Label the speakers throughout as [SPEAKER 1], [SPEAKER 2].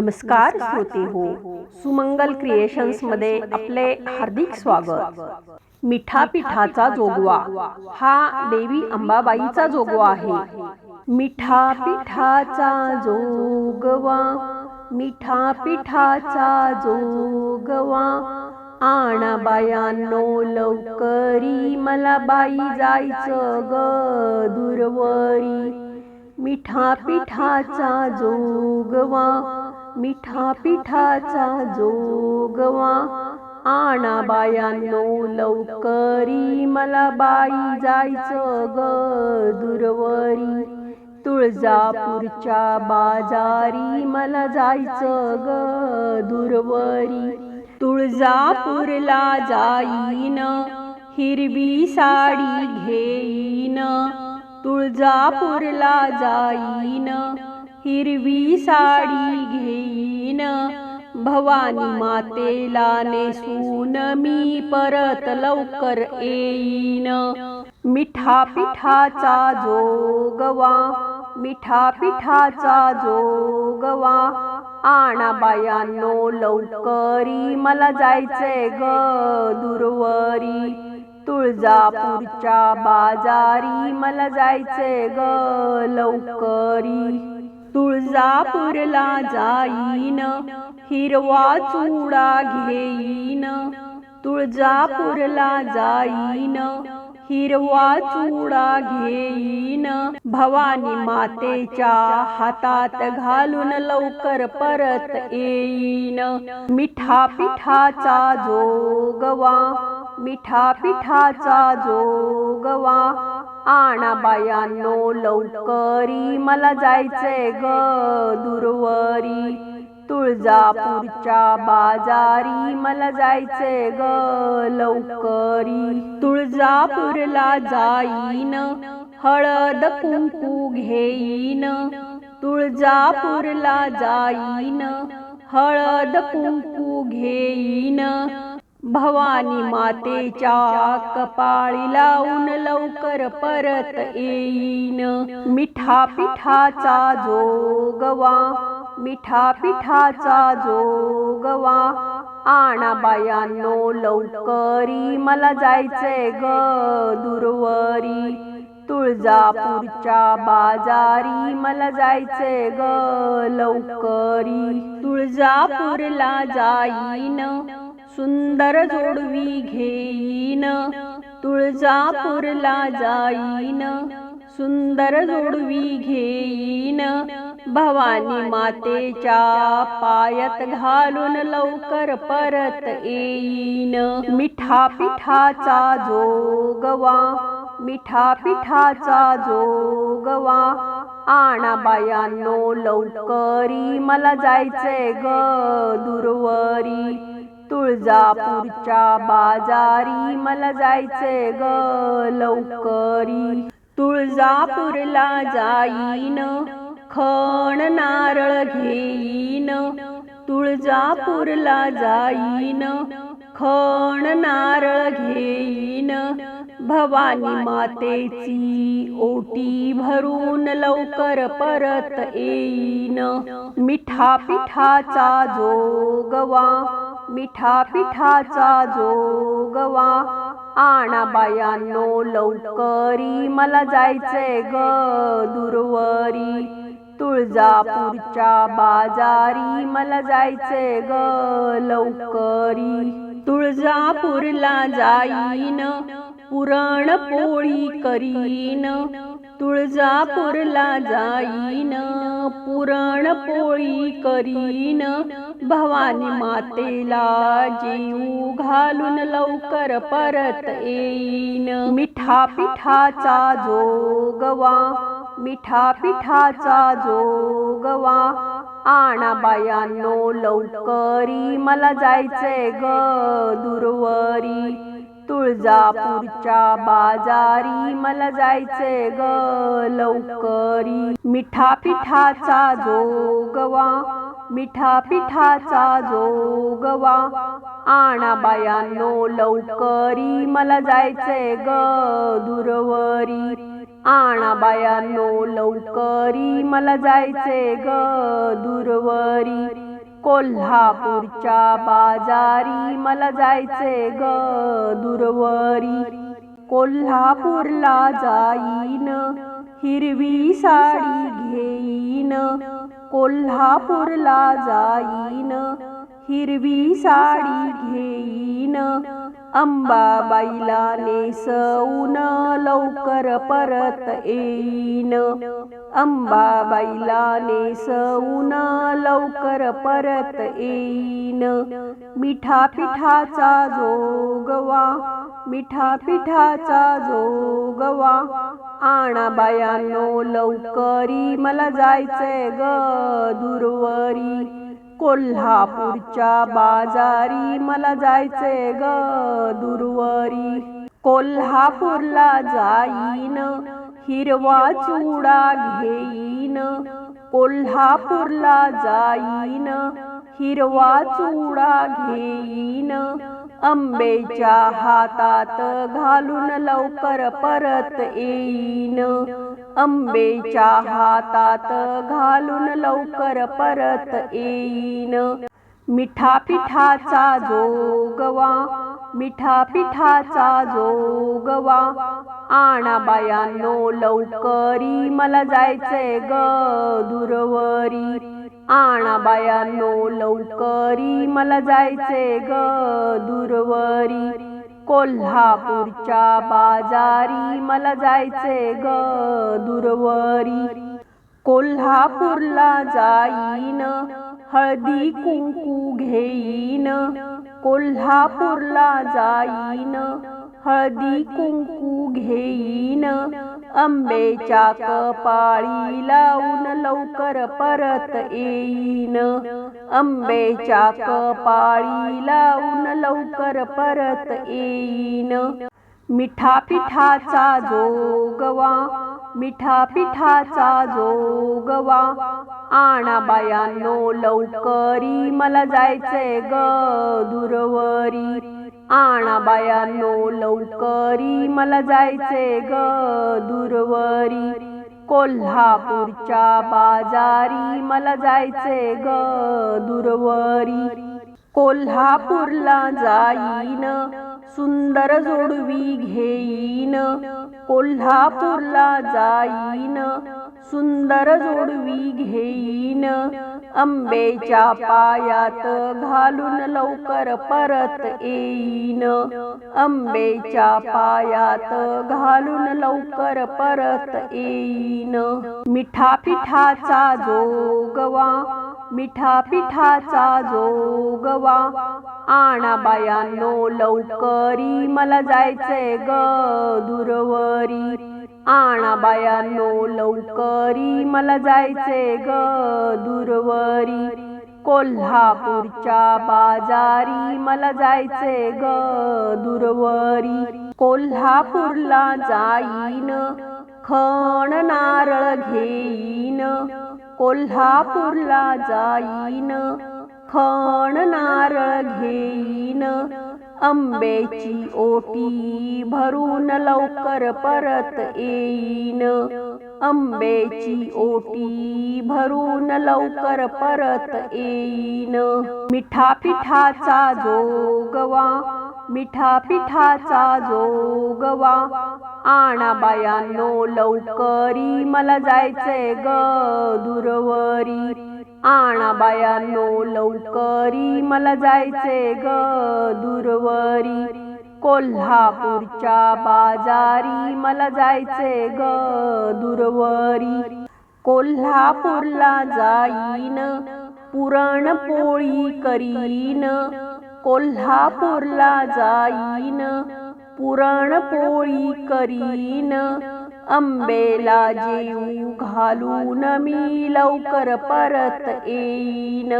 [SPEAKER 1] नमस्कार श्रोते हो सुमंगल क्रिएशन्समध्ये आपले हार्दिक स्वागत. मिठा पिठाचा जोगवा. हा देवी अंबाबाईचा जोगवा आहे. मिठा पिठाचा जोगवा. मिठा पिठाचा जोगवा. आणा बायांनो लवकरी मला बाई जायचं ग दूरवरी. मिठा पिठाचा जोगवा. मिठा पिठाचा जोगवा आणा बायांनो लवकरी मला बाई जायचं ग दूरवरी. तुळजापूरच्या बाजारी मला जायचं ग दूरवरी. तुळजापूरला जाईन हिरवी साडी घेईन. तुळजापूरला जाईन हिरवी साडी घेईन. भवानी मातेला नेसून मी परत लवकर येईन. मिठा पिठाचा जोगवा मिठा पिठाचा जोगवा. आणा बायांनो लवकरी मला जायचंय ग दुर्वरी. तुळजापूरच्या बाजारी मला जायचंय ग लवकरी. तुळजापूरला जाईन हिरवा चुडा घेईन तुळजापूरला जाईन हिरवा चुडा घेईन भवानी मातेच्या हातात घालून लवकर परत येईन. मिठा पिठाचा जोगवा मिठा पिठाचा जोगवा आणा बायांनो लवकरी मला जायचंय ग दुर्वरी. तुळजापूरच्या बाजारी मला जायचंय ग लवकरी. तुळजापूरला जाईन हळद कुंकू घेईन. तुळजापूरला जाईन हळद कुंकू घेईन. भवानी मातेच्या कपाळी लावून लवकर परत येईन. मिठा पिठाचा जोगवा. मिठा पिठाचा जोगवा. आणा बायांनो लवकरी मला जायचंय ग दूरवरी. तुळजापूरच्या बाजारी मला जायचंय ग लवकरी. तुळजापूरला जाईन. सुंदर जोडवी घेईन तुळजापूरला जाईन. सुंदर जोडवी घेईन भवानी मातेच्या पायात घालून लवकर परत येईन. मिठा पिठाचा जोगवा मिठा पिठाचा जोगवा आणा बायांनो लवकरी मला जायचंय ग दुर्वरी. तुळजापूरच्या बाजारी मला जायचे ग लवकरी. तुळजापूरला जाईन खण नारळ घेईन. तुळजापूरला जाईन खण नारळ घेईन. भवानी मातेची ओटी भरून लवकर परत येईन. मिठा पिठाचा जोगवा मिठा पिठाचा जोगवा आणा बायांनो लवकरी मला जायचंय ग दुर्वरी. तुळजापूरच्या बाजारी मला जायचंय ग लवकरी. तुळजापूरला जाईन पुरण पोळी करीन. तुळजापूरला जाईन पुरणपोळी करीन. भवानी मातेला जीव घालून लवकर परत येईन. मिठा पिठाचा जोगवा मिठा पिठाचा जोगवा. आणा बायांनो लवकरी मला जायचंय ग दुर्वरी. तुळजापूरच्या बाजारी मला जायचे ग लवकरी. मिठा पिठाचा जोगवा मिठा पिठाचा जोगवा. आणा बायांनो लवकरी मला जायचे ग दुरवरी. आणा बायांनो लवकरी मला जायचे ग दुरवरी. कोल्हापूरच्या बाजारी मला जायचे ग दुर्वरी. कोल्हापूरला जाईन हिरवी साडी घेईन. कोल्हापूरला जाईन हिरवी साडी घेईन. अंबाबाईला नेसवून लवकर परत येईन. अंबाबाईला नेसवून लवकर परत येईन. मिठा पिठाचा जोगवा मिठा पिठाचा जोगवा आणा बायानो लवकरी मला जायचंय ग दूरवरी. कोल्हापूरच्या बाजारी मला जायचे ग दूरवरी. कोल्हापूरला जाईन हिरवा चुडा घेईन. कोल्हापूरला जाईन हिरवा चुडा घेईन. आंबेच्या हातात घालून लवकर परत येईन. आंबेच्या हातात घालून लवकर परत येईन. मिठा पिठाचा जोगवा मिठा पिठाचा जोगवा. आणा बायांनो लवकरी मला जायचंय ग दूरवरी. आणा बायांनो लवकरी मला जायचंय ग दूरवरी. कोल्हापूरच्या बाजारी मला जायचे ग दुर्वरी. कोल्हापूरला जाईन हळदी कुंकू घेईन. कोल्हापूरला जाईन हळदी कुंकू घेईन. आंबेच्या कपाळी लावून लवकर परत येईन. आंबेच्या कपाळी लावून लवकर परत येईन. मिठा पिठाचा जोगवा मिठा पिठाचा जोगवा आणा बायांनो लवकरी मला जायचंय ग दुरवरी. आणा बायांनो लवकरी मला जायचे ग दूरवरी. कोल्हापूरच्या बाजारी मला जायचे ग दूरवरी. कोल्हापूरला जाईन सुंदर जोडवी घेईन. कोल्हापूरला जाईन सुंदर जोडवी घेईन. आंबेच्या पायात घालून लवकर परत येईन. आंबेच्या पायात घालून लवकर परत येईन. मिठा पिठाचा जोगवा मिठा पिठाचा जोगवा. आणा बायानो लवकरी मला जायचंय ग दुरवरी. आणा बायानो लवकरी मला जायचे ग दूरवरी. कोल्हापूरच्या बाजारी मला जायचे ग दूरवरी. कोल्हापूरला जाईन खण नारळ घेईन. कोल्हापूरला जाईन खण नारळ घेईन. आंबेची ओटी भरून लवकर परत येईन. आंबेची ओटी भरून लवकर परत येईन. मिठा पिठाचा जोगवा मिठा पिठाचा जोगवा. आणा बायानो लवकरी मला जायचंय ग दुरवरी. आणा बायांनो लवकरी मला जायचे ग दूरवरी. कोल्हापूरच्या बाजारी मला जायचे ग दूरवरी. कोल्हापूरला जाईन पुरणपोळी करीन. कोल्हापूरला जाईन पुरणपोळी करीन. आंबेला जीव घालून मी लवकर परत येईन.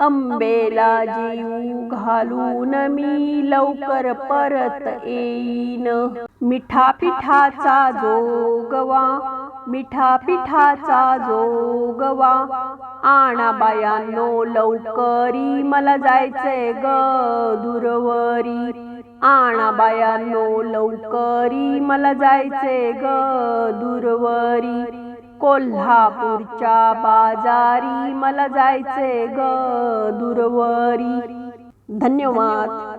[SPEAKER 1] आंबेला जीव घालून मी लवकर परत येईन. मिठा पिठाचा जोगवा मिठा पिठाचा जोगवा आणा बायांनो लवकरी मला जायचंय ग दुरवरी. आणा बायांनो लवकरी मला जायचे ग दूरवरी. कोल्हापूरच्या बाजारी मला जायचे ग दूरवरी. धन्यवाद.